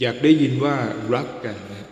อยากได้ยินว่ารักกันนะ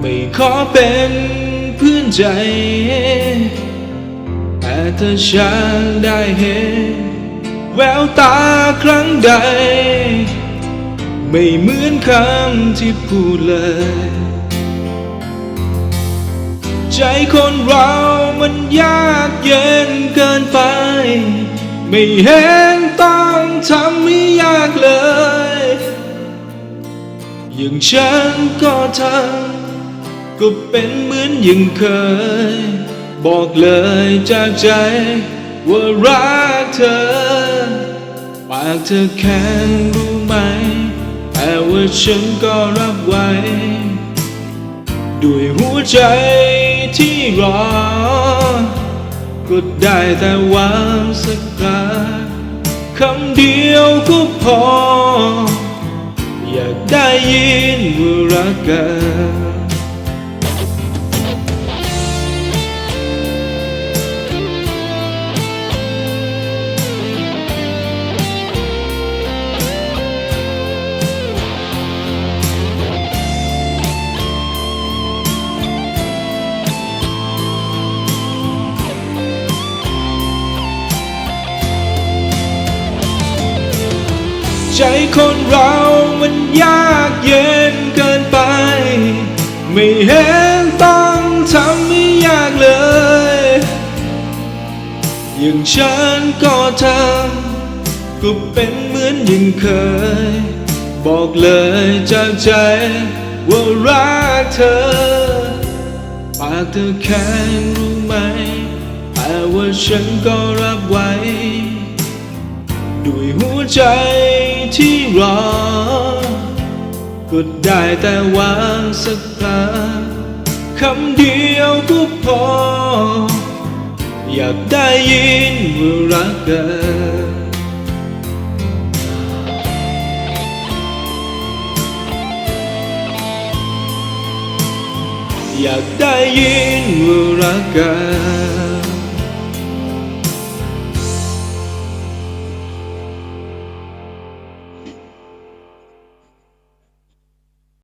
ไม่ขอเป็นเพื่อนใจ แต่ถ้าฉันได้เห็น แววตาครั้งใด ไม่เหมือนคำที่พูดเลย ใจคนเรามันยากเย็นเกินไป ไม่เห็นต้องทำให้ยากเลย อย่างฉันก็ทำ ก็เป็นเหมือนอย่างเคย บอกเลยจากใจ ว่ารักเธอ ปากเธอแข็งรู้ไหม แต่ว่าฉันก็รับไว้ ด้วยหัวใจที่รอ ก็ได้แต่หวังสักคราคำเดียวก็พอ อยากได้ยินว่ารักกัน ใจคนเรามันยากเย็นเกินไป ไม่เห็นต้องทำให้ยากเลย อย่างฉันก็ทำก็เป็นเหมือนอย่างเคย บอกเลยจากใจว่ารักเธอ ปากเธอแข็งรู้ไหมแต่ว่าฉันก็รับไว้ ด้วยหัวใจ ที่รอ ก็ได้แต่วังสักคราคำเดียวก็พอ อยากได้ยินว่ารักกันอยากได้ยินว่ารักกัน